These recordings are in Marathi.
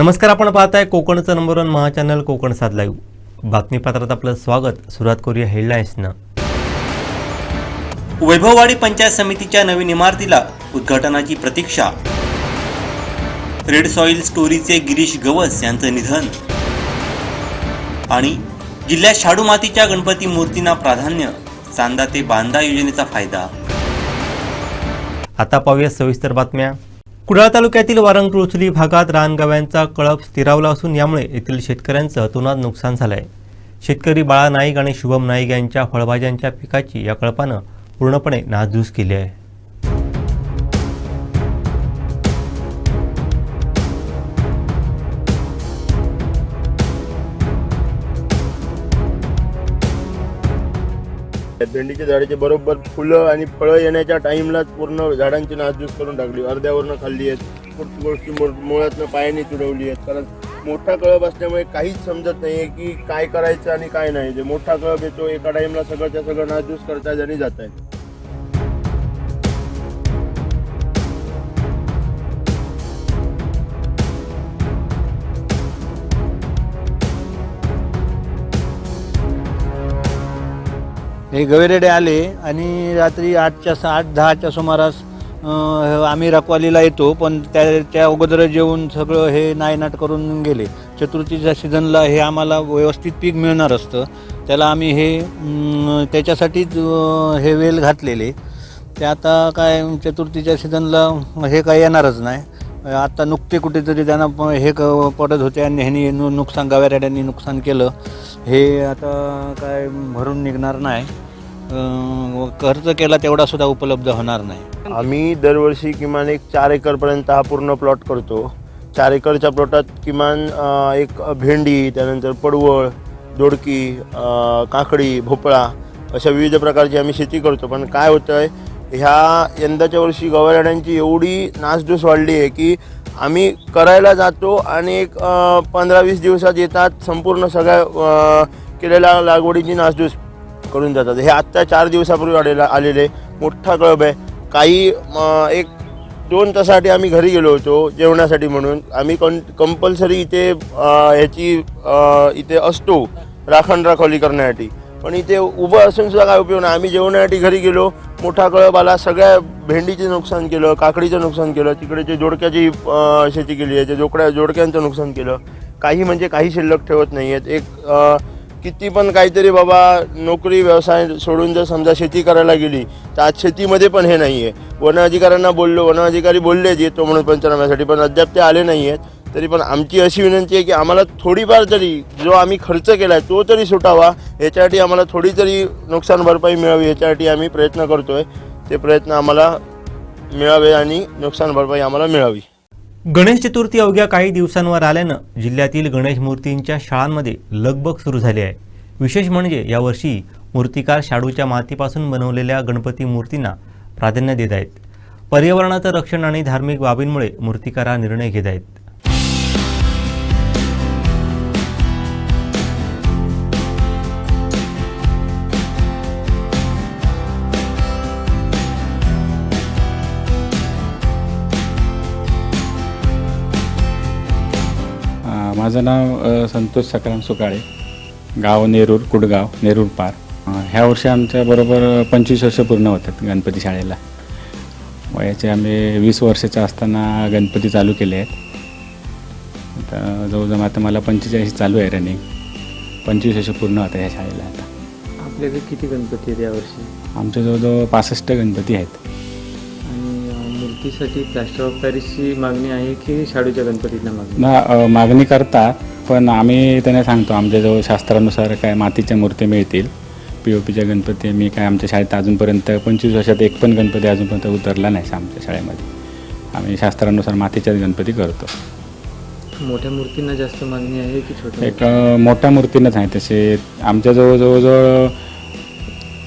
नमस्कार आपण पाहताय कोकणचं नंबर वन महाचॅनल कोकण सात लाईव्ह बातमीपत्रात आपलं स्वागत. सुरुवात करूया हेडलाईन्सनं वैभववाडी पंचायत समितीच्या नवीन इमारतीला उद्घाटनाची प्रतीक्षा. रेड सॉइल स्टोरीचे गिरीश गवस यांचं निधन. आणि जिल्ह्यात शाडू मातीच्या गणपती मूर्तींना प्राधान्य चांदा ते बांदा योजनेचा फायदा. आता पाहूया सविस्तर बातम्या. कुडाळ तालुक्यातील वारंग भागात रानगव्यांचा कळप स्थिरावला असून यामुळे येथील शेतकऱ्यांचं अतोनात नुकसान झालं आहे शेतकरी बाळा नाईक आणि शुभम नाईक यांच्या फळभाज्यांच्या पिकाची या कळपानं पूर्णपणे नासधूस केली आहे. भेंडीच्या झाडाचे बरोबर फुलं आणि फळं येण्याच्या टाइमला पूर्ण झाडांची नासधूस करून टाकली. अर्ध्यावरनं खाल्ली आहेत. गोष्टी मुळातनं पायाने तुडवली आहेत. कारण मोठा कळप असल्यामुळे काहीच समजत नाहीये की काय करायचं आणि काय नाही. जे मोठा कळप येतो एका टाइमला सगळंच्या सगळं नासधूस करतायत आणि जात आहेत हे गवेरेडे आले आणि रात्री आठच्या सा- आठ दहाच्या सुमारास आम्ही रखवालीला येतो पण त्या त्या अगोदर जेवून सगळं हे नायनाट करून गेले. चतुर्थीच्या सीझनला हे आम्हाला व्यवस्थित पीक मिळणार असतं. त्याला आम्ही हे त्याच्यासाठीच हे वेल घातलेले. ते आता काय चतुर्थीच्या सीझनला हे काय येणारच नाही. आता नुकते कुठेतरी त्यांना हे क- पडत होते आणि ह्यानी नु- नुकसान गव्यारेड्यांनी नुकसान केलं. हे आता काय भरून निघणार नाही. खर्च केला तेवढा सुद्धा उपलब्ध होणार नाही. आम्ही दरवर्षी किमान एक चार एकरपर्यंत हा पूर्ण प्लॉट करतो. चार एकरच्या प्लॉटात किमान एक भेंडी त्यानंतर पडवळ दोडकी काकडी भोपळा अशा विविध प्रकारची आम्ही शेती करतो. पण काय होतं आहे ह्या यंदाच्या वर्षी गवारड्यांची एवढी नासधूस वाढली आहे की आम्ही करायला जातो आणि एक पंधरा वीस दिवसात येतात संपूर्ण सगळ्या केलेल्या लागवडीची नासधूस. करून जातात. हे आत्ता चार दिवसापूर्वी आलेला आलेले मोठा कळब आहे. काही एक दोन तासासाठी आम्ही घरी गेलो होतो जेवणासाठी म्हणून. आम्ही कं कंपल्सरी इथे ह्याची इथे असतो राखण राखवली करण्यासाठी. पण इथे उभं असून सुद्धा काय उपयोग नाही. आम्ही जेवणासाठी घरी गेलो मोठा कळब आला सगळ्या भेंडीचे नुकसान केलं काकडीचं नुकसान केलं तिकडेचे जोडक्याची शेती केली आहे ते जोडक्यांचं नुकसान केलं. काही म्हणजे काही शिल्लक ठेवत नाही आहेत एक किती पण काहीतरी बाबा नोकरी व्यवसाय सोडून जर समजा शेती करायला गेली तर आज शेतीमध्ये पण हे नाही आहे वन अधिकाऱ्यांना बोललो वन अधिकारी बोलले येतो म्हणून पंचनाम्यासाठी पण अद्याप ते आले नाही आहेत तरी पण आमची अशी विनंती आहे की आम्हाला थोडीफार तरी जो आम्ही खर्च केला आहे तो तरी सुटावा. याच्यासाठी आम्हाला थोडी तरी नुकसान भरपाई मिळावी याच्यासाठी आम्ही प्रयत्न करतो आहे ते प्रयत्न आम्हाला मिळावे आणि नुकसान भरपाई आम्हाला मिळावी. गणेश चतुर्थी अवघ्या काही दिवसांवर आल्यानं जिल्ह्यातील गणेश मूर्तींच्या शाळांमध्ये लगबग सुरू झाली आहे. विशेष म्हणजे यावर्षी मूर्तिकार शाडूच्या मातीपासून बनवलेल्या गणपती मूर्तींना प्राधान्य देत आहेत. पर्यावरणाचं रक्षण आणि धार्मिक बाबींमुळे मूर्तिकार हा निर्णय घेत आहेत. माझं नाव संतोष सकाराम सुकाळे. गाव नेरूर कुडगाव नेरूर पार. ह्या वर्षी आमच्याबरोबर पंचवीस वर्ष पूर्ण होतात गणपती शाळेला. वयाचे आम्ही वीस वर्षाचे असताना गणपती चालू केले आहेत. आता जवळजवळ आता मला पंचेचाळीस चालू आहे रनिंग पंचवीस वर्ष पूर्ण होतं ह्या शाळेला आता. आपल्याकडे किती गणपती आहेत यावर्षी आमच्या जवळजवळ पासष्ट गणपती आहेत. मूर्तीसाठी प्लॅस्टर ऑफ पॅरिसची मागणी आहे की शाडूच्या गणपतीला मागणी? ना मागणी करतात पण आम्ही त्यांना सांगतो आमच्याजवळ शास्त्रानुसार काय मातीच्या मूर्ती मिळतील पी ओ पीच्या गणपती मी काय आमच्या शाळेत अजूनपर्यंत पंचवीस वर्षात एक पण गणपती अजूनपर्यंत उतरला नाही आमच्या शाळेमध्ये. आम्ही शास्त्रानुसार मातीच्याच गणपती करतो. मोठ्या मूर्तींना जास्त मागणी आहे की छोट्या एक मोठ्या मूर्तीनंच आहे तसे. आमच्याजवळ जवळजवळ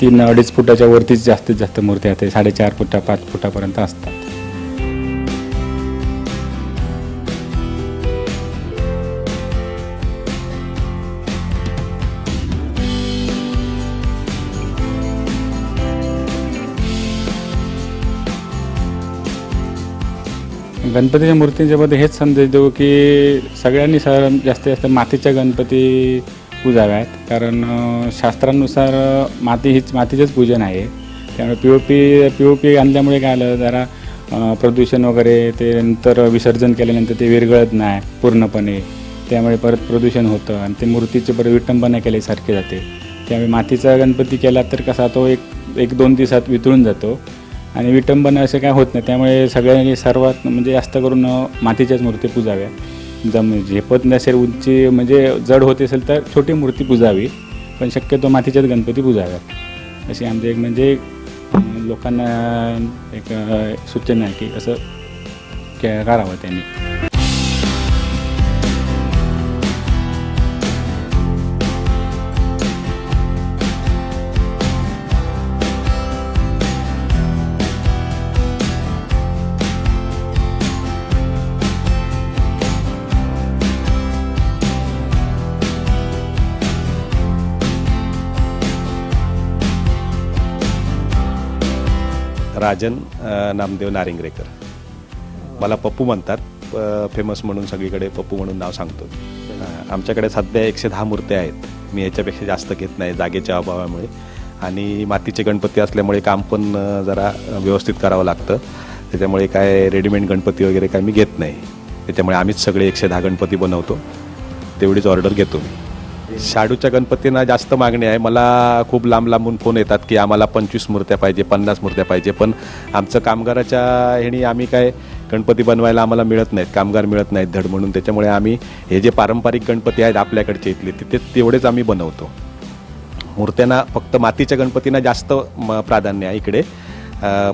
तीन अडीच फुटाच्या वरतीच जास्तीत जास्त मूर्ती आहेत साडेचार फुटा पाच फुटापर्यंत असतात. गणपतीच्या मूर्तींच्यामध्ये हेच संदेश देऊ की सगळ्यांनी सर जास्तीत जास्त मातीच्या गणपती पूजाव्यात. कारण शास्त्रानुसार माती हीच मातीचंच पूजन आहे. त्यामुळे P O P P O P आणल्यामुळे काय आलं जरा प्रदूषण वगैरे ते नंतर विसर्जन केल्यानंतर ते विरघळत नाही पूर्णपणे. त्यामुळे परत प्रदूषण होतं आणि ते मूर्तीची परत विटंबना केल्यासारखे जाते. त्यामुळे मातीचा गणपती केला तर कसा तो एक एक दोन दिवसात वितळून जातो. आणि विटंबनं असं काय होत नाही. त्यामुळे सगळ्यांनी सर्वात म्हणजे जास्त करून मातीच्याच मूर्ती पूजाव्या. जम झेपत नसेल उंची म्हणजे जड होत असेल तर छोटी मूर्ती पूजावी पण शक्यतो मातीच्याच गणपती पूजाव्यात अशी आमची एक म्हणजे लोकांना एक सूचना आहे की असं के- करावं त्यांनी. राजन नामदेव नारिंगरेकर. मला पप्पू म्हणतात फेमस म्हणून सगळीकडे पप्पू म्हणून नाव सांगतो. आमच्याकडे सध्या एकशे दहा मूर्त्या आहेत. मी याच्यापेक्षा जास्त घेत नाही जागेच्या अभावामुळे. आणि मातीचे गणपती असल्यामुळे काम पण जरा व्यवस्थित करावं लागतं. त्याच्यामुळे काय रेडीमेड गणपती वगैरे काय मी घेत नाही. त्याच्यामुळे आम्हीच सगळे एकशे दहा गणपती बनवतो. तेवढीच ऑर्डर घेतो मी. शाडूच्या गणपतींना जास्त मागणी आहे. मला खूप लांब लांबून फोन येतात की आम्हाला पंचवीस मूर्त्या पाहिजे पन्नास मूर्त्या पाहिजे. पण आमचं कामगाराच्या ह्यानी आम्ही काय गणपती बनवायला आम्हाला मिळत नाहीत कामगार मिळत नाहीत धड म्हणून. त्याच्यामुळे आम्ही हे जे पारंपरिक गणपती आहेत आपल्याकडचे इथले तिथे तेवढेच आम्ही बनवतो. मूर्त्यांना फक्त मातीच्या गणपतींना जास्त म- प्राधान्य आहे इकडे.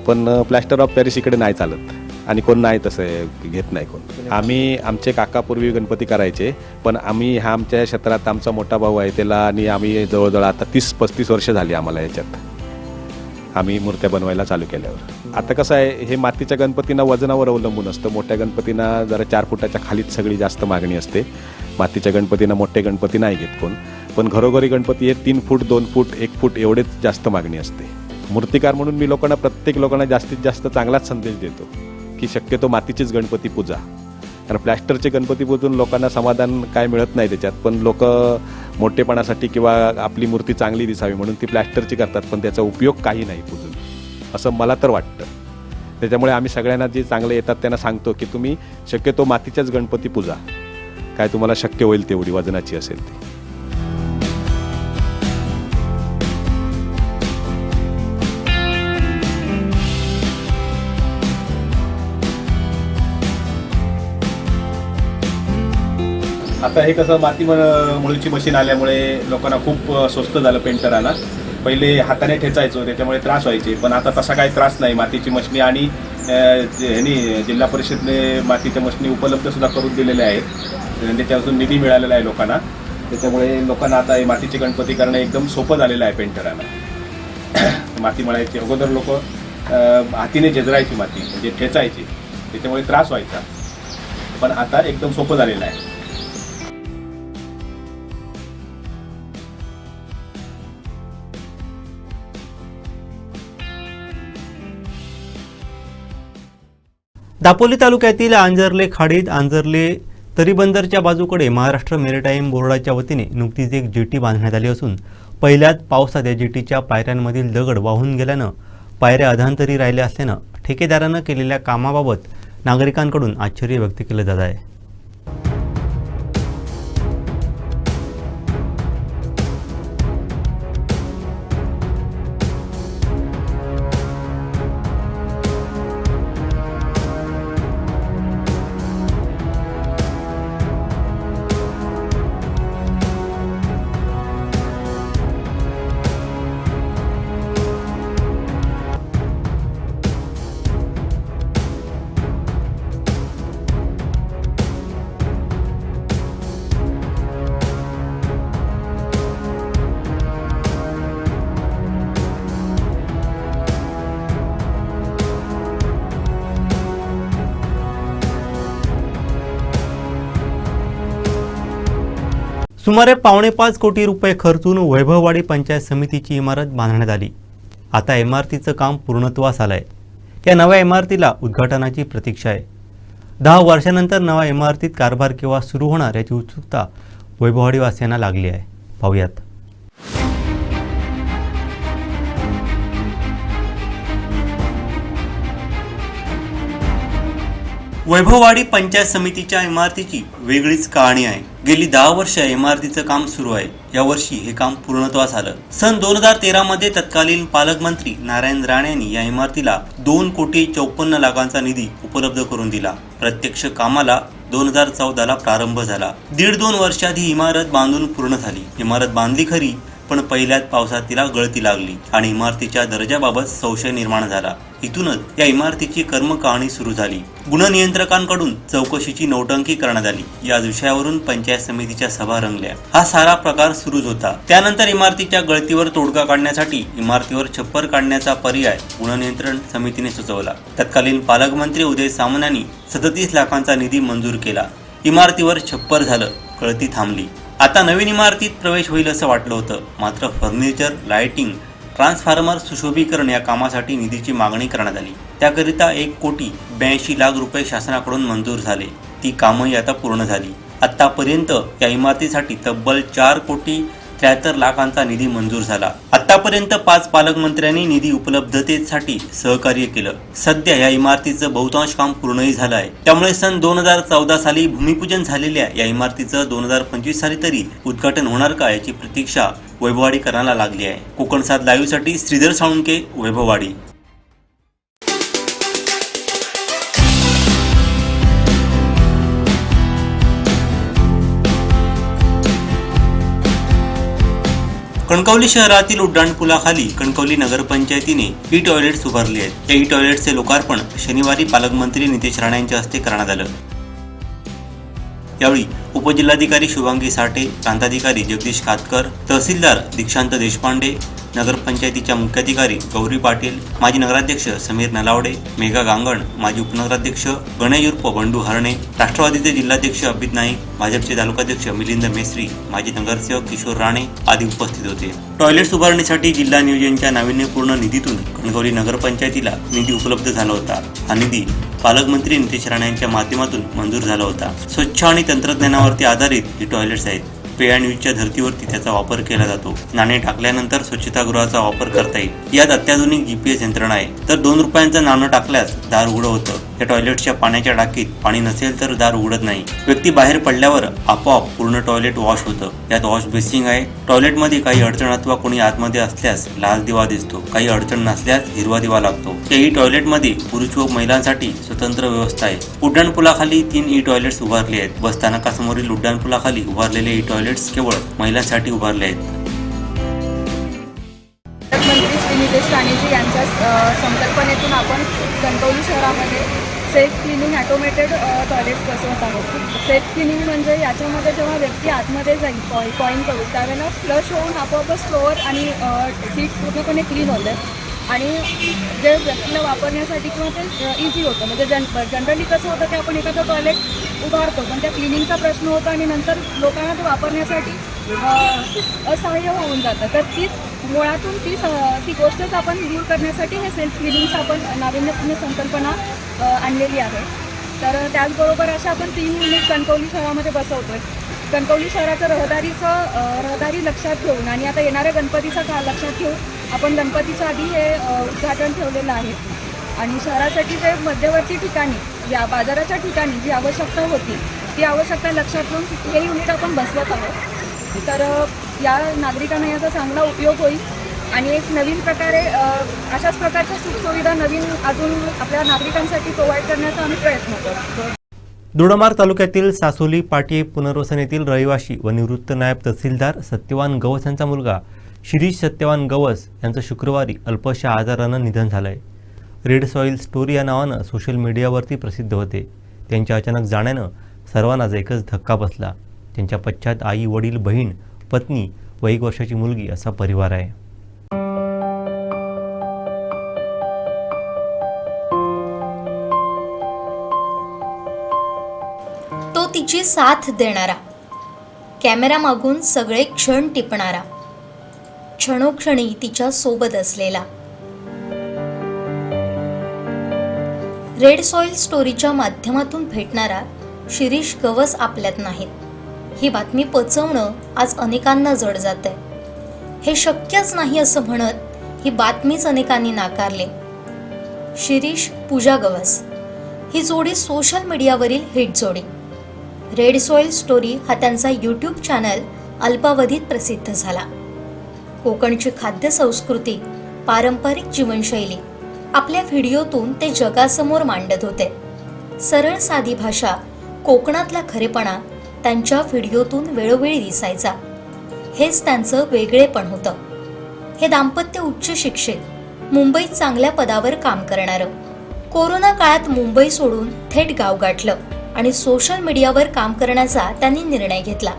पण प्लॅस्टर ऑफ पॅरिस इकडे नाही चालत. आणि कोण नाही तसं घेत नाही कोण. आम्ही आमचे काका पूर्वी गणपती करायचे पण आम्ही ह्या आमच्या क्षेत्रात आमचा मोठा भाऊ आहे त्याला आणि आम्ही जवळजवळ आता तीस पस्तीस वर्ष झाली आम्हाला याच्यात. आम्ही मूर्त्या बनवायला चालू केल्यावर. आता कसं आहे हे मातीच्या गणपतींना वजनावर अवलंबून असतं. मोठ्या गणपतींना जरा चार फुटाच्या खालीच सगळी जास्त मागणी असते. मातीच्या गणपतींना मोठे गणपती नाही घेत कोण. पण घरोघरी गणपती हे तीन फूट दोन फूट एक फूट एवढेच जास्त मागणी असते. मूर्तिकार म्हणून मी लोकांना प्रत्येक लोकांना जास्तीत जास्त चांगलाच संदेश देतो. की शक्यतो मातीचीच गणपती पूजा. कारण प्लॅस्टरचे गणपती पूजून लोकांना समाधान काय मिळत नाही त्याच्यात. पण लोक मोठेपणासाठी किंवा आपली मूर्ती चांगली दिसावी म्हणून ती प्लॅस्टरची करतात पण त्याचा उपयोग काही नाही पूजून. असं मला तर वाटतं. त्याच्यामुळे आम्ही सगळ्यांना जे चांगले येतात त्यांना सांगतो की तुम्ही शक्यतो मातीच्याच गणपती पूजा. काय तुम्हाला शक्य होईल तेवढी वजनाची असेल ती. आता हे कसं माती मुळीची मशीन आल्यामुळे लोकांना खूप स्वस्त झालं पेंटरांना पहिले हाताने ठेचायचो त्याच्यामुळे त्रास व्हायचे. पण आता तसा काही त्रास नाही. मातीची मशनी आणि अ, ह्यांनी जिल्हा परिषदने मातीच्या मशनी उपलब्धसुद्धा करून दिलेल्या आहेत. म्हणजे त्याच्यापासून निधी मिळालेला आहे लोकांना. त्याच्यामुळे लोकांना आता हे मातीचे गणपती करणं एकदम सोपं झालेलं आहे पेंटरांना माती मळायची अगोदर लोक हातीने झेजरायची माती म्हणजे ठेचायची. त्याच्यामुळे त्रास व्हायचा. पण आता एकदम सोपं झालेलं आहे. दापोली तालुक्यातील आंजर्ले खाडीत आंजर्ले तरीबंदरच्या बाजूकडे महाराष्ट्र मेरिटाईम बोर्डाच्या वतीने नुकतीच एक जेटी बांधण्यात आली असून पहिल्याच पावसात या जेटीच्या पायऱ्यांमधील दगड वाहून गेल्यानं पायऱ्या अधांतरी राहिल्या असल्यानं ठेकेदारानं केलेल्या कामाबाबत नागरिकांकडून आश्चर्य व्यक्त केलं जात आहे. सुमारे पावणेपाच कोटी रुपये खर्चून वैभववाडी पंचायत समितीची इमारत बांधण्यात आली. आता इमारतीचं काम पूर्णत्वास आलं आहे या नव्या इमारतीला उद्घाटनाची प्रतीक्षा आहे. दहा वर्षानंतर नव्या इमारतीत कारभार केव्हा सुरू होणार याची उत्सुकता वैभववाडीवासियांना लागली आहे. पाहूयात. वैभववाडी पंचायत समितीच्या इमारतीची वेगळीच कहाणी आहे. गेली दहा वर्ष या इमारतीचं काम सुरू आहे. यावर्षी हे काम पूर्णत्वास आलं. सन दोन हजार तेरा मध्ये तत्कालीन पालकमंत्री नारायण राणे यांनी या इमारतीला दोन कोटी चौपन्न लाखांचा निधी उपलब्ध करून दिला. प्रत्यक्ष कामाला दोन हजार चौदाला प्रारंभ झाला. दीड दोन वर्षात ही इमारत बांधून पूर्ण झाली. इमारत बांधली खरी पण पहिल्याच पावसात तिला गळती लागली आणि इमारतीच्या दर्जाबाबत संशय निर्माण झाला. इथूनच या इमारतीची कर्मकहाणी सुरू झाली. गुणनियंत्रकांकडून चौकशीची नौटंकी करण्यात आली. या विषयावरून पंचायत समितीच्या सभा रंगल्या. हा सारा प्रकार सुरूच होता. त्यानंतर इमारतीच्या गळतीवर तोडगा काढण्यासाठी इमारतीवर छप्पर काढण्याचा पर्याय गुणनियंत्रण समितीने सुचवला. तत्कालीन पालकमंत्री उदय सामंत यांनी सदतीस लाखांचा निधी मंजूर केला. इमारतीवर छप्पर झालं. गळती थांबली. आता नवीन इमारतीत प्रवेश होईल असं वाटलं होतं. मात्र फर्निचर लाइटिंग ट्रान्सफॉर्मर सुशोभीकरण या कामासाठी निधीची मागणी करण्यात आली. त्याकरिता एक कोटी ब्याऐंशी लाख रुपये शासनाकडून मंजूर झाले. ती कामही आता पूर्ण झाली. आतापर्यंत या इमारतीसाठी तब्बल चार कोटी त्र्याहत्तर लाखांचा निधी मंजूर झाला. आतापर्यंत पाच पालकमंत्र्यांनी निधी उपलब्धतेसाठी सहकार्य केलं. सध्या या इमारतीचं बहुतांश काम पूर्णही झालं आहे. त्यामुळे सन दोन हजार चौदा साली भूमिपूजन झालेल्या या इमारतीचं दोन हजार पंचवीस साली तरी उद्घाटन होणार का याची प्रतीक्षा वैभववाडी करायला लागली आहे. कोकण सात लाईव्हसाठी श्रीधर साळुंके वैभववाडी. कणकवली शहरातील उड्डाणपुलाखाली कणकवली नगरपंचायतीने ई टॉयलेट्स उभारली आहेत. या ई टॉयलेटचे लोकार्पण शनिवारी पालकमंत्री नितेश राणे यांच्या हस्ते करण्यात आलं. यावेळी उपजिल्हाधिकारी शुभांगी साठे प्रांताधिकारी जगदीश खातकर तहसीलदार दीक्षांत देशपांडे नगरपंचायतीच्या मुख्याधिकारी गौरी पाटील माजी नगराध्यक्ष समीर नलावडे मेघा गांगण माजी उपनगराध्यक्ष गणेश उर्फ बंडू हरणे राष्ट्रवादीचे जिल्हाध्यक्ष अभित नाईक भाजपचे तालुकाध्यक्ष मिलिंद मेस्त्री माजी नगरसेवक किशोर राणे आदी उपस्थित होते. टॉयलेट्स उभारणीसाठी जिल्हा नियोजनच्या नाविन्यपूर्ण निधीतून कणकवली नगरपंचायतीला निधी उपलब्ध झाला होता. हा निधी पालकमंत्री नितेश राणे यांच्या माध्यमातून मंजूर झाला होता. स्वच्छ आणि तंत्रज्ञानावरती आधारित ही टॉयलेट्स आहेत पेया धर्तीवरती त्याचा वापर केला जातो. नाणे टाकल्यानंतर स्वच्छतागृहाचा वापर करता येईल. यात अत्याधुनिक जीपीएस यंत्रणा आहे. तर दोन रुपयांचं नाणं टाकल्यास दार उघडं होतं. या टॉयलेटच्या पाण्याच्या टाकीत पाणी नसेल तर दार उघडत नाही. व्यक्ती बाहेर पडल्यावर आपोआप पूर्ण टॉयलेट वॉश होतं. यात वॉश बेसिंग आहे. टॉयलेटमध्ये काही अडचण अथवा कोणी आतमध्ये असल्यास लाल दिवा दिसतो. काही अडचण नसल्यास हिरवा दिवा लागतो. याही टॉयलेटमध्ये पुरुष व महिलांसाठी स्वतंत्र व्यवस्था आहे. उड्डाणपुलाखाली तीन ई टॉयलेट्स उभारले आहेत. बस स्थानकासमोरील उड्डाणपुलाखाली उभारलेले ई टॉयलेट टॉयलेट्स केवळ महिलांसाठी उभारले आहेत. पालकमंत्री नितेश राणेजी यांच्या संकल्पनेतून आपण कणकवली शहरामध्ये सेल्फ क्लिनिंग ॲटोमेटेड टॉयलेट्स बसवत आहोत. सेल्फ क्लिनिंग म्हणजे याच्यामध्ये जेव्हा व्यक्ती आतमध्ये जाईल कॉईन करू त्यावेळेला फ्लश होऊन आपोआपच फ्लोअर आणि सीट पूर्णपणे क्लीन होते. आणि जे व्यक्तीला वापरण्यासाठी किंवा ते इझी होतं. म्हणजे जन जनरली कसं होतं की आपण एखादं टॉयलेट उभारतो पण त्या क्लिनिंगचा प्रश्न होता आणि नंतर लोकांना ते वापरण्यासाठी असहाय्य होऊन जातं. तर तीच मुळातून ती ती गोष्टच आपण दूर करण्यासाठी हे सेल्फ क्लिनिंगचं आपण नाविन्यपूर्ण संकल्पना आणलेली आहे. तर त्याचबरोबर अशा आपण तीन युनिट कणकवली शहरामध्ये बसवतो आहे कणकवली शहराचं रहदारीचं रहदारी लक्षात घेऊन आणि आता येणाऱ्या गणपतीचा काळ लक्षात घेऊन आपण गणपतीच्या आधी हे उद्घाटन ठेवलेलं आहे. आणि शहरासाठी जे मध्यवर्ती ठिकाणी या बाजाराच्या ठिकाणी जी आवश्यकता होती ती आवश्यकता लक्षात घेऊन हे युनिट आपण बसवत आहोत. तर या नागरिकांना याचा चांगला उपयोग होईल. आणि एक नवीन प्रकारे अशाच प्रकारच्या सुखसुविधा नवीन अजून आपल्या नागरिकांसाठी प्रोव्हाइड करण्याचा आम्ही प्रयत्न करतो. दोडामार्ग तालुक्यातील सासोली पाटी पुनर्वसन येथील रहिवाशी व निवृत्त नायब तहसीलदार सत्यवान गवस यांचा मुलगा शिरीष सत्यवान गवस यांचं शुक्रवारी अल्पशा आजारानं निधन झालं आहे रेड सॉईल स्टोरी या नावानं सोशल मीडियावरती प्रसिद्ध होते. त्यांच्या अचानक जाण्यानं सर्वांनाच एकच धक्का बसला. त्यांच्या पश्चात आई वडील बहीण पत्नी व एक वर्षाची मुलगी असा परिवार आहे. तो तिची साथ देणारा. कॅमेरा मागून सगळे क्षण टिपणारा. क्षणोक्षणी तिच्या सोबत असलेला. रेड सॉइल स्टोरीच्या माध्यमातून भेटणारा शिरीष गवस आपल्यात नाहीत. ही बातमी पचवणं आज अनेकांना जड जात आहे हे शक्यच नाही असं म्हणत ही बातमीच अनेकांनी नाकारले. शिरीष पूजा गवस. ही जोडी सोशल मीडियावरील हिट जोडी. रेड सॉइल स्टोरी हा त्यांचा यूट्यूब चॅनल अल्पावधीत प्रसिद्ध झाला. कोकणची खाद्य संस्कृती पारंपरिक जीवनशैली. आपल्या व्हिडिओतून ते जगासमोर मांडत होते. सरळ साधी भाषा कोकणातला खरेपणा त्यांच्या व्हिडिओतून वेळोवेळी दिसायचा. हेच त्यांचं वेगळेपण होतं. हे दाम्पत्य उच्च शिक्षित मुंबईत चांगल्या पदावर काम करणारं. कोरोना काळात मुंबई सोडून थेट गाव गाठलं आणि सोशल मीडियावर काम करण्याचा त्यांनी निर्णय घेतला.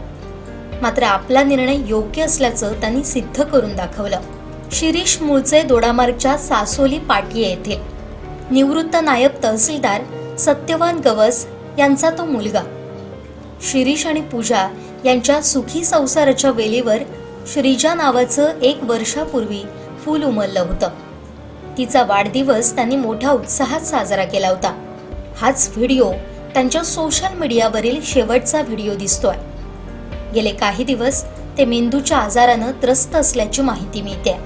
मात्र आपला निर्णय योग्य असल्याचं त्यांनी सिद्ध करून दाखवलं. शिरीष मूळचे दोडामार्गच्या सासोली पाटिये येथील निवृत्त नायब तहसीलदार सत्यवान गवस यांचा तो मुलगा. शिरीष आणि पूजा यांच्या सुखी संसाराच्या वेलीवर श्रीजा नावाचं एक वर्षापूर्वी फूल उमललं होतं. तिचा वाढदिवस त्यांनी मोठ्या उत्साहात साजरा केला होता. हाच व्हिडिओ त्यांच्या सोशल मीडियावरील शेवटचा व्हिडिओ दिसतोय. गेले काही दिवस ते मेंदूच्या आजारानं त्रस्त असल्याची माहिती मिळते.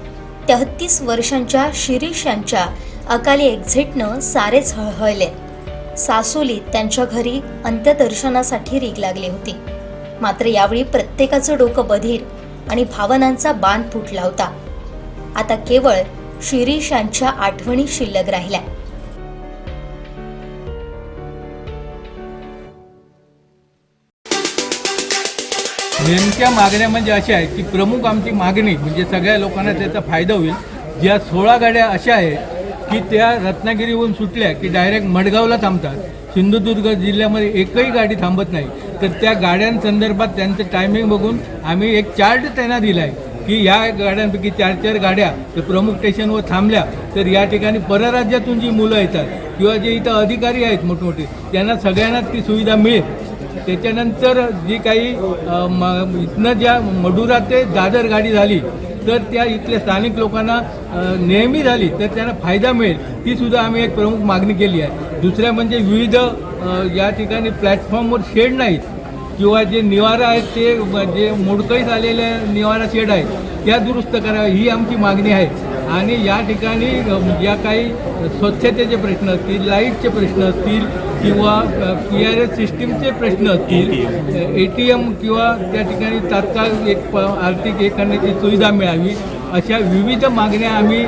तेहत्तीस वर्षांच्या शिरीष यांच्या अकाली एक्झिटनं सारेच हळहळले. सासोलीत त्यांच्या घरी अंत्यदर्शनासाठी रीग लागली होती. मात्र यावेळी प्रत्येकाचं डोकं बधीर आणि भावनांचा बांध फुटला होता. आता केवळ शिरीष यांच्या आठवणी शिल्लक राहिल्या. नेमक्या मागण्या म्हणजे अशा आहेत की प्रमुख आमची मागणी म्हणजे सगळ्या लोकांना त्याचा फायदा होईल. ज्या सोळा गाड्या अशा आहेत की त्या रत्नागिरीहून सुटल्या की डायरेक्ट मडगावला थांबतात. सिंधुदुर्ग जिल्ह्यामध्ये एकही गाडी थांबत नाही. तर त्या गाड्यांसंदर्भात त्यांचं टायमिंग बघून आम्ही एक चार्ट त्यांना दिला आहे की या गाड्यांपैकी चार चार गाड्या तर प्रमुख स्टेशनवर थांबल्या तर या ठिकाणी परराज्यातून जी मुलं येतात किंवा जे इथं अधिकारी आहेत मोठमोठे त्यांना सगळ्यांनाच ती सुविधा मिळेल. त्याच्यानंतर जी काही इथनं ज्या मडुरा ते दादर गाडी झाली तर त्या इथल्या स्थानिक लोकांना नेहमी झाली तर त्यांना फायदा मिळेल ती सुद्धा आम्ही एक प्रमुख मागणी केली आहे. दुसऱ्या म्हणजे विविध या ठिकाणी प्लॅटफॉर्मवर शेड नाहीत किंवा जे निवारा आहेत ते जे मोडकळीत आलेले निवारा शेड आहेत त्या दुरुस्त कराव्या ही आमची मागणी आहे. आणि या ठिकाणी ज्या या काही स्वच्छतेचे प्रश्न असतील लाईटचे प्रश्न असतील किंवा पी आर एस सिस्टीमचे प्रश्न असतील ए टी एम किंवा त्या ठिकाणी तात्काळ एक प आर्थिक हे करण्याची सुविधा मिळावी अशा विविध मागण्या आम्ही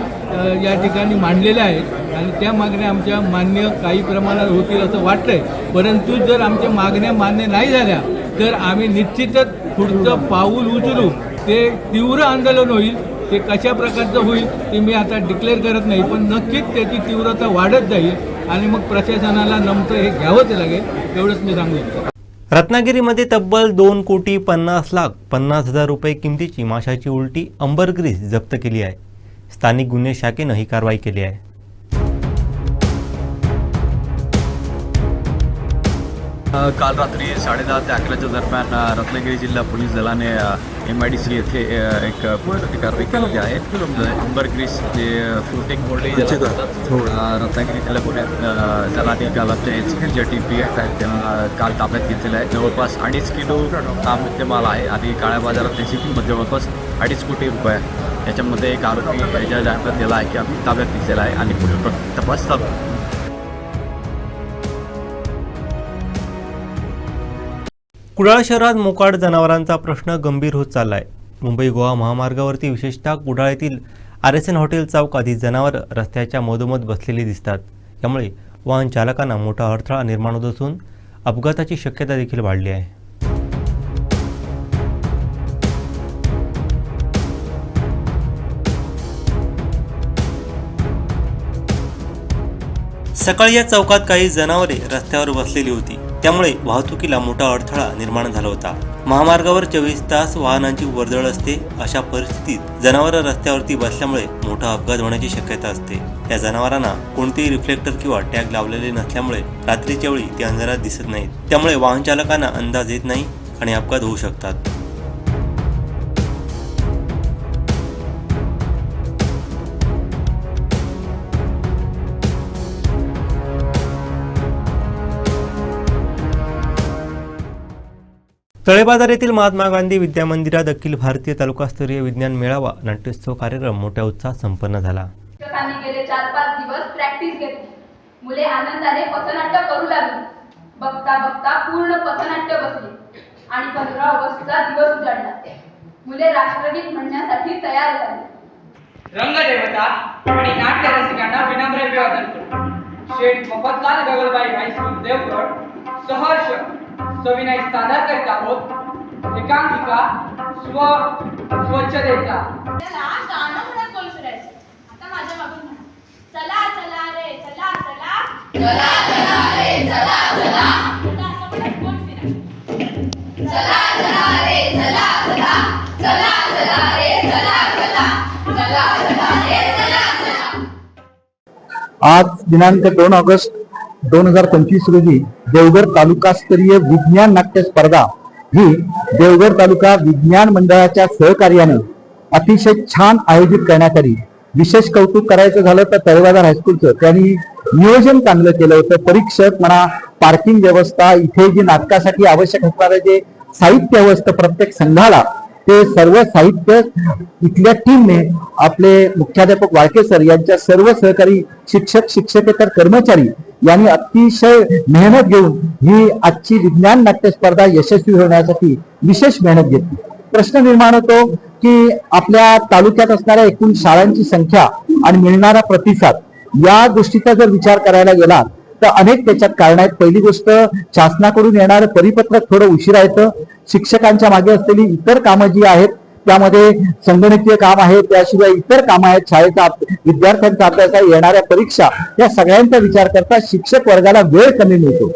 या ठिकाणी मांडलेल्या आहेत. आणि त्या मागण्या आमच्या मान्य काही प्रमाणात होतील असं वाटतंय. परंतु जर आमच्या मागण्या मान्य नाही झाल्या तर आम्ही निश्चितच पुढचं पाऊल उचलू. ते तीव्र आंदोलन होईल. ते कशा प्रकारचं होईल ते मी आता डिक्लेअर करत नाही पण नक्कीच त्याची तीव्रता वाढत जाईल आणि मग प्रशासनाला नमतं हे घ्यावंच लागेल एवढंच मी सांगू इच्छितो. रत्नागिरीमध्ये तब्बल दोन कोटी पन्नास लाख पन्नास हजार रुपये किमतीची माशाची उलटी अंबरग्रीस जप्त केली आहे. स्थानिक गुन्हे शाखेनं ही कारवाई केली आहे. काल रात्री साडेदहा ते अकराच्या दरम्यान रत्नागिरी जिल्हा पोलीस दलाने एम आय डी सी येथे एक कारवाई केलेली आहे. अंबर ग्रीस जे फ्लोटिंग बोर्डे रत्नागिरी जिल्हा पोलीस दलाने काल आमच्या एच ज्या टी पी आहेत त्यांना काल ताब्यात घेतलेलं आहे. जवळपास अडीच किलो हा मुद्देमाल आहे. आणि काळ्या बाजारात त्याची किंमत जवळपास अडीच कोटी रुपये आहे. याच्यामध्ये एक आरोपी ज्या जाहिरात दिला आहे की आम्ही ताब्यात घेतलेला आहे आणि पुढील तपास चालू कुडाळ शहरात मोकाड जनावरांचा प्रश्न गंभीर होत चालला आहे मुंबई गोवा महामार्गावरती विशेषतः कुडाळ येथील आर एस एन हॉटेल चौक आधी जनावर रस्त्याच्या मधोमध बसलेली दिसतात. यामुळे वाहन चालकांना मोठा अडथळा निर्माण होत असून अपघाताची शक्यता देखील वाढली आहे. सकाळी या चौकात काही जनावरे रस्त्यावर बसलेली होती. त्यामुळे वाहतुकीला मोठा अडथळा निर्माण झाला होता. महामार्गावर चोवीस तास वाहनांची वर्दळ असते अशा परिस्थितीत जनावरं रस्त्यावरती बसल्यामुळे मोठा अपघात होण्याची शक्यता असते. या जनावरांना कोणतेही रिफ्लेक्टर किंवा टॅग लावलेले नसल्यामुळे रात्रीच्या वेळी ते अंधारात दिसत नाहीत. त्यामुळे वाहन चालकांना अंदाज येत नाही आणि अपघात होऊ शकतात. तळेबाजार येथील महात्मा गांधी विद्या मंदिरात अखिल भारतीय तालुकास्तरीय विज्ञान मेळावा नाट्योत्सव कार्यक्रम मोठ्या उत्साहात संपन्न झाला. गेले चार पाच दिवस प्रॅक्टिस घेतली. मुले आनंदाने पथनाट्य करू लागली. बघता बघता पूर्ण पथनाट्य बसले. आणि पंधरा ऑगस्टचा दिवस उजाडला. मुले राष्ट्रगीत म्हणण्यासाठी तयार झाली. रंगदेवता आणि नाट्य रसिकांना विनम्र अभिवादन करतो. शेठ मफतलाल गगलबाई हायस्कूल देवगड सहर्ष सविनय सादर करीत आहोत. एकांकिका स्व स्वच्छतेचा. त्याला गाणं म्हणत गोल फिरायचं. आता माझ्या मागून म्हणा. चला चला रे चला चला. चला चला रे चला चला. आता असं म्हणत गोल फिरायचं. चला चला रे चला चला. चला चला रे चला चला. चला चला रे चला चला. आज दिनांक दोन ऑगस्ट दोन हजार पंचवीस रोजी देवघर तालुकास्तरीय विज्ञान नाट्य स्पर्धा ही देवघर तालुका विज्ञान मंडळाच्या सहकार्याने अतिशय छान आयोजित करण्यात आली विशेष कौतुक करायचं झालं तर तळेबाजार हायस्कूलचं. त्यांनी नियोजन चांगलं केलं होतं. परीक्षक म्हणा पार्किंग व्यवस्था इथे जी नाटकासाठी आवश्यक असणारं जे साहित्य व्यवस्था प्रत्येक संघाला ते सर्व साहित्य इथल्या टीमने आपले मुख्याध्यापक वाळके सर यांच्या सर्व सहकारी शिक्षक शिक्षकेतर कर्मचारी यांनी अतिशय मेहनत घेऊन ही आजची विज्ञान नाट्य स्पर्धा यशस्वी होण्यासाठी विशेष मेहनत घेतली. प्रश्न निर्माण होतो की आपल्या तालुक्यात असणाऱ्या एकूण शाळांची संख्या आणि मिळणारा प्रतिसाद या गोष्टीचा जर विचार करायला गेला तर अनेक त्याच्यात कारण आहेत. पहिली गोष्ट शासनाकडून येणारं परिपत्रक थोडं उशिरा येतं शिक्षकांच्या मागे असलेली इतर कामं जी आहेत त्यामध्ये संगणकीय काम आहे त्याशिवाय इतर कामं आहेत. शाळेचा विद्यार्थ्यांचा अभ्यास आहे येणाऱ्या परीक्षा या सगळ्यांचा विचार करता शिक्षक वर्गाला वेळ कमी मिळतो.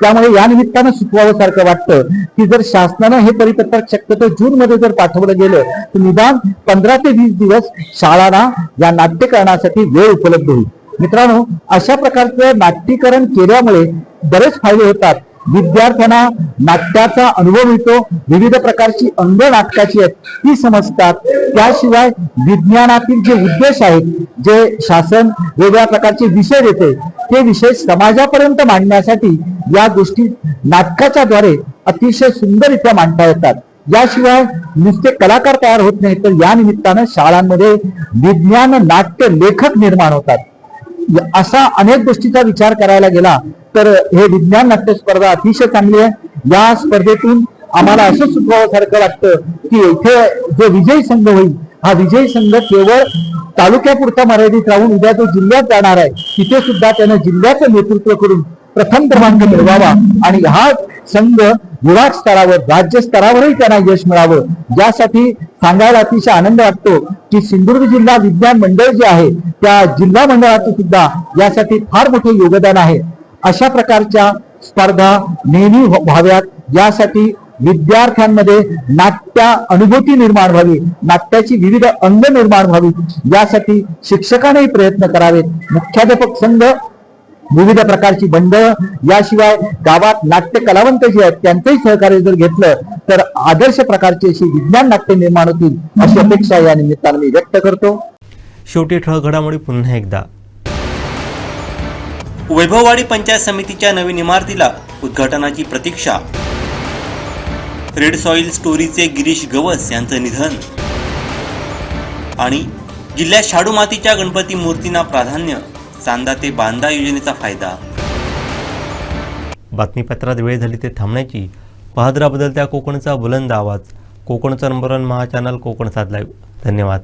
त्यामुळे या निमित्तानं सुचवावं सारखं वाटतं की जर शासनानं हे परिपत्रक शक्यतो जून मध्ये जर पाठवलं गेलं तर निदान पंधरा ते वीस दिवस शाळांना या नाट्यकरणासाठी वेळ उपलब्ध होईल. मित्रांनो अशा प्रकारचं नाट्यकरण केल्यामुळे बरेच फायदे होतात. विद्यार्थ्यांना नाट्याचा अनुभव मिळतो. विविध प्रकारची अंग नाटकाची आहेत ती समजतात. त्याशिवाय विज्ञानातील जे उद्देश आहेत जे शासन वेगळ्या प्रकारचे विषय देते ते विषय समाजापर्यंत मांडण्यासाठी या गोष्टी नाटकाच्या द्वारे अतिशय सुंदररित्या मांडता येतात. याशिवाय नुसते कलाकार तयार होत नाही तर या निमित्तानं शाळांमध्ये विज्ञान नाट्य लेखक निर्माण होतात. असा अनेक गोष्टीचा विचार करायला गेला तर हे विज्ञान नाट्य स्पर्धा अतिशय चांगली आहे. या स्पर्धेतून आम्हाला असं सुचवावं वाटतं की इथे जो विजयी संघ होईल हा विजयी संघ केवळ तालुक्यापुरता मर्यादित राहून उद्या जो जिल्ह्यात जाणार आहे तिथे सुद्धा त्यानं जिल्ह्याचं नेतृत्व करून प्रथम क्रमांक मिळवावा. आणि हा संघ विभाग स्तरावर राज्य स्तरावरही त्यांना यश मिळावं. यासाठी सांगायला अतिशय आनंद वाटतो की सिंधुदुर्ग जिल्हा विज्ञान मंडळ जे आहे त्या जिल्हा मंडळाचं सुद्धा यासाठी फार मोठे योगदान आहे. अशा प्रकारच्या स्पर्धा नेहमी व्हाव्यात. यासाठी विद्यार्थ्यांमध्ये नाट्या अनुभूती निर्माण व्हावी. नाट्याची विविध अंग निर्माण व्हावी. यासाठी शिक्षकांनाही प्रयत्न करावेत. मुख्याध्यापक संघ विविध प्रकारची मंडळ याशिवाय गावात नाट्य कलावंत जे आहेत त्यांचंही सहकार्य जर घेतलं तर आदर्श प्रकारची अशी विज्ञान नाट्य निर्माण होतील अशी अपेक्षा या निमित्तानं मी व्यक्त करतो. शेवटी ठळक घडामोडी पुन्हा एकदा. वैभववाडी पंचायत समितीच्या नवीन इमारतीला उद्घाटनाची प्रतीक्षा. रेड सॉइल स्टोरीचे गिरीश गवस यांचं निधन. आणि जिल्ह्यात शाडू मातीच्या गणपती मूर्तींना प्राधान्य. चांदा ते बांदा योजनेचा फायदा. बातमीपत्रात वेळ झाली ते थांबण्याची. पाहत त्या बदलत्या कोकणचा बुलंद आवाज. कोकणचा number one Maha channel Kokan साधला लाईव्ह धन्यवाद.